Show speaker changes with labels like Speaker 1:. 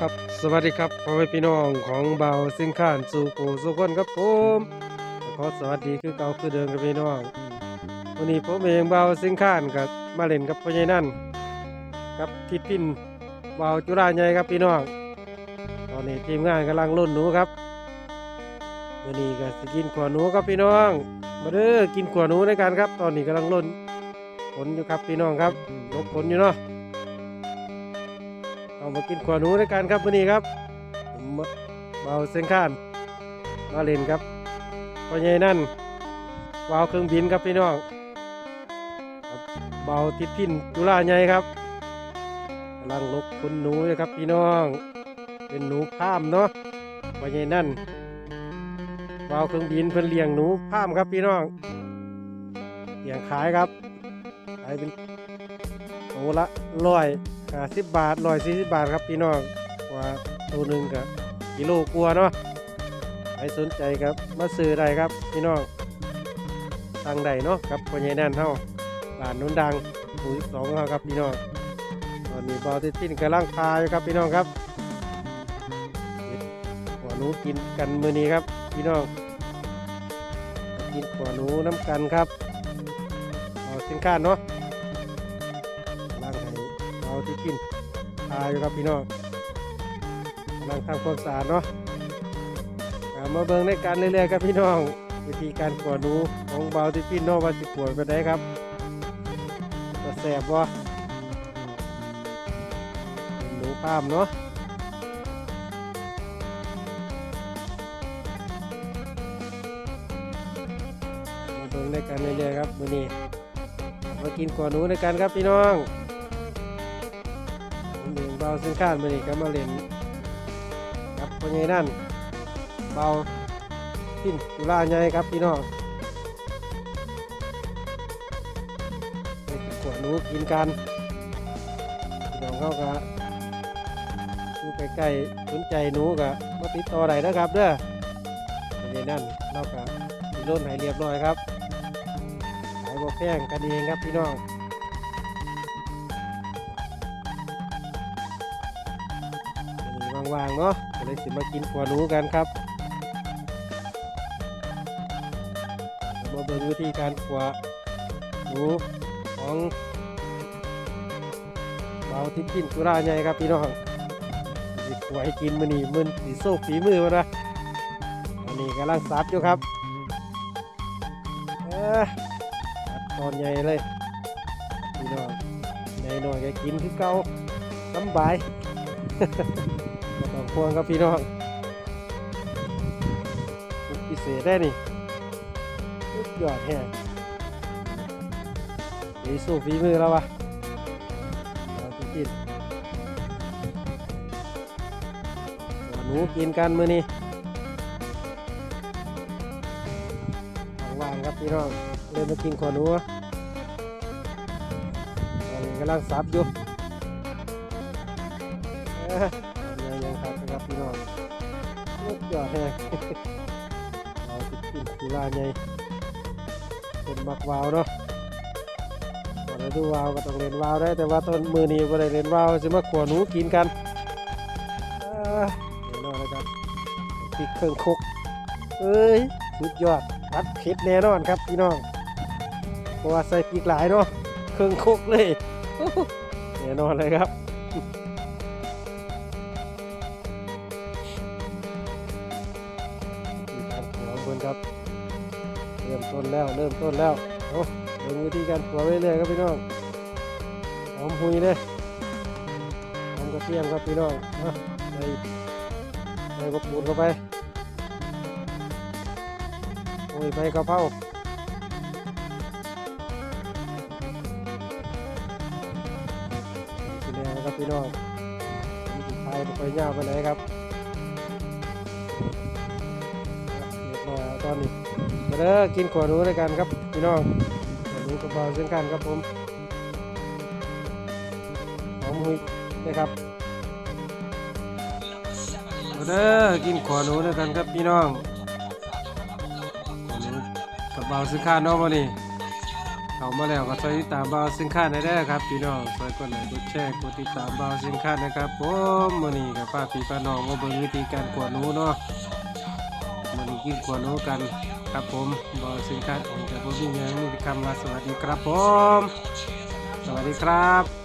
Speaker 1: ครับสวัสดีครับพ่อแม่พี่น้องของเบาสิงข้านสู่กูสุคนครับผมขอสวัสดีคือเก่าคือเดิมครับพี่น้องวันนี้ผมเองเบาสิงข้านกับมาเล่นกับพ่อใหญ่นั่นกับทิดพินเบาจุฬาใหญ่ครับพี่น้องตอนนี้ทีมงานกำลังลุ่นหนูครับวันนี้ก็สกินขวาหนูครับพี่น้อง มาเด้อกินขวาหนูด้วยกันครับ ตอนนี้กำลังลุ่นผลอยู่ครับพี่น้องครับลบผลอยู่เนาะ เอามากินขวานูด้วยกันครับวันนี้ครับเบาเส้นข้านมาเล่นครับพอใหญ่นั่นเบาเครื่องบินครับพี่น้องเบาทิศพินจุฬาใหญ่ครับกำลังลบคุณหนูเลยครับพี่น้อง เป็นหนูพามเนาะพอใหญ่นั่นเบาเครื่องบินเพิ่นเลี้ยงหนูพามครับพี่น้องเลี้ยงขายครับขายเป็นโตละร้อย ห้าสิบบาทร้อยสี่สิบบาทครับพี่น้องว่าตัวหนึ่งกับกิโลกลัวเนาะใครสนใจครับมาซื้อได้ครับพี่น้องทางใดเนาะครับพ่อใหญ่แน่นเท่าบ้านนุ่นดังหมู่สองครับพี่น้องตอนนี้บอติดทิ้นกำลังพาอยู่ครับพี่น้องครับหัวหนูกินกันมือนี้ครับพี่น้องกินหัวหนูน้ำกันครับเอาสินค้าเนาะ เอาที่กินทาอยู่ครับพี่น้องกำลังทำความสะอาดเนาะามาเบิ่งในการเรื่อยๆครับพี่น้อง วิธีการกวาดนูของเบาที่พี่น้องว่าสิกวดไปได้ครับจะแสบบ่เป็นหนูพามเนาะมาเบิ่งในการเรื่อยๆครับมือนี้มากินก่อนหนูในกันครับพี่น้อง บาเส้นข้านมานี่ก็มาเล่นครับพอใหญ่นั่นเบาพินจุฬาใหญ่ครับพี่น้องไปกินก่อนหนูกินกันพี่น้องเขาก็อยู่ใกล้ๆสนใจหนูก็มาติดต่อได้นะครับเด้อพอใหญ่นั่นเราก็มีร่นให้เรียบร้อยครับขายบ่แพงกันเองครับพี่น้อง ว่างๆเนาะก็เลยสิมากินขัวหนูกันครับมาเบิ่งวิธีการขัวหนูของเบาทิพย์กินกุราใหญ่ครับพี่น้องสิขวให้กินมือนีมือสิโซกฝีมือมานะอันนี้กำลังซับอยู่ครับเออตอนใหญ่เลยพี่น้องใหญ่หน่อยก็กินคือเก่าสำบาย ต้องควงครับพี่น้องพิเศษได้นี่สุดยอดแฮงดีสู้ฝีมือแล้ววะเราไปกินหนูกินกันมือนี้ว่างครับพี่น้องเลยมากินขอหนูตอนนี้กำลังซับอยู่ พี่น้องลูกยอดแฮงเราติดกินกีฬาใหญ่เป็นมักวาวเนาะก่อนฤดูวาวก็ต้องเล่นวาวได้ แต่ว่าต้นมือนี้ก็ได้เล่นวาวจะมาขวหนูกินกันเดี๋ยวนอนนะครับพริกเครื่องคุกเอ้ยสุดยอดอัดเผ็ดแน่นอนครับพี่น้องเพราะว่าใส่พริกหลายเนาะเครื่องคุกเลยแน่นอนเลยครับ การขัวเพิ่นครับ เริ่มต้นแล้วเริ่มต้นแล้วเอาเบิ่งวิธีการขัวเรื่อยๆครับพี่น้องหอมหุยเลยหอมกระเทียมครับพี่น้องเอาใส่ใส่กระปูนเข้าไปโอ้ยใบกะเพราสีแดงครับพี่น้องมีสุดท้ายไปยาไปไหนครับ ตอนนี้มาเด้อกินขวานูด้วยกันครับพี่น้องขวานูกับเป๋าเช่นกันครับผมหอมหุยนะครับมาเด้อกินขวานูด้วยกันครับพี่น้องขวานูกับเป๋าเช่นกันเนาะวันนี้เขามาแล้วก็ช่วยตามบ่าวซึ่งค่าได้ได้ครับพี่น้องช่วยกดไลค์กดแชร์กดติดตามบ่าวซึ่งค่านะครับผมมื้นี้ก็ฝากพี่ป้าน้องมาเบิ่งวิธีการกวาดหนูเนาะ มันยิ่กวนูกันครับผมบอสินค้าของจะกผู้วิ่งยังมีคำว่าสวัสดีครับผม สวัสดีครับ